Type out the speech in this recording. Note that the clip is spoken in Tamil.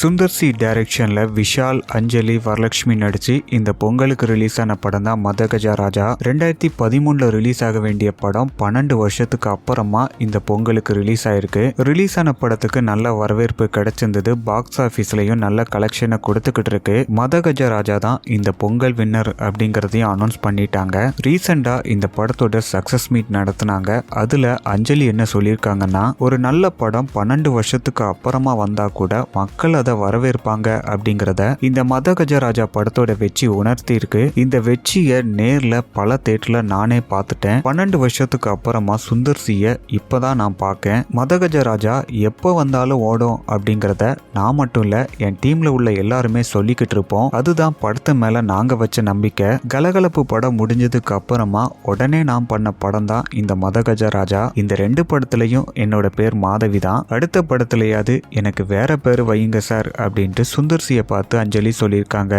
சுந்தர் சி டைரக்ஷன்ல விஷால் அஞ்சலி வரலட்சுமி நடித்து இந்த பொங்கலுக்கு ரிலீஸ் ஆன படம் தான் மதகஜா ராஜா. ரெண்டாயிரத்தி பதிமூணில் ரிலீஸ் ஆக வேண்டிய படம் பன்னெண்டு வருஷத்துக்கு அப்புறமா இந்த பொங்கலுக்கு ரிலீஸ் ஆயிருக்கு. ரிலீஸ் ஆன படத்துக்கு நல்ல வரவேற்பு கிடைச்சிருந்தது. பாக்ஸ் ஆஃபீஸ்லையும் நல்ல கலெக்ஷனை கொடுத்துக்கிட்டு இருக்கு. மதகஜா ராஜா தான் இந்த பொங்கல் வின்னர் அப்படிங்கிறதையும் அனௌன்ஸ் பண்ணிட்டாங்க. ரீசெண்டாக இந்த படத்தோட சக்சஸ் மீட் நடத்தினாங்க. அதில் அஞ்சலி என்ன சொல்லியிருக்காங்கன்னா ஒரு நல்ல படம் பன்னெண்டு வருஷத்துக்கு அப்புறமா வந்தால் கூட மக்கள் அதை வரவேற்பாங்க அப்படிங்கிறத இந்த மத கஜராஜா படத்தோட வெற்றி உணர்த்தி இருக்கு. இந்த வெற்றியை நேர்ல பல தேட்டர்ல நானே பார்த்துட்டேன். பன்னெண்டு வருஷத்துக்கு அப்புறமா சுந்தர் சிய இப்பதான் நான் பார்க்கேன். மத கஜராஜா எப்போ வந்தாலும் ஓடும் அப்படிங்கிறத நான் மட்டும் இல்ல என் டீம்ல உள்ள எல்லாருமே சொல்லிக்கிட்டு இருப்போம். அதுதான் படத்து மேல நாங்க வச்ச நம்பிக்கை. கலகலப்பு படம் முடிஞ்சதுக்கு அப்புறமா உடனே நான் பண்ண படம் தான் இந்த மத கஜராஜா இந்த ரெண்டு படத்துலயும் என்னோட பேர் மாதவி தான். அடுத்த படத்துலயாவது எனக்கு வேற பேர் வையுங்க சார் அப்படின்ட்டு சுந்தர்சியை பார்த்து அஞ்சலி சொல்லியிருக்காங்க.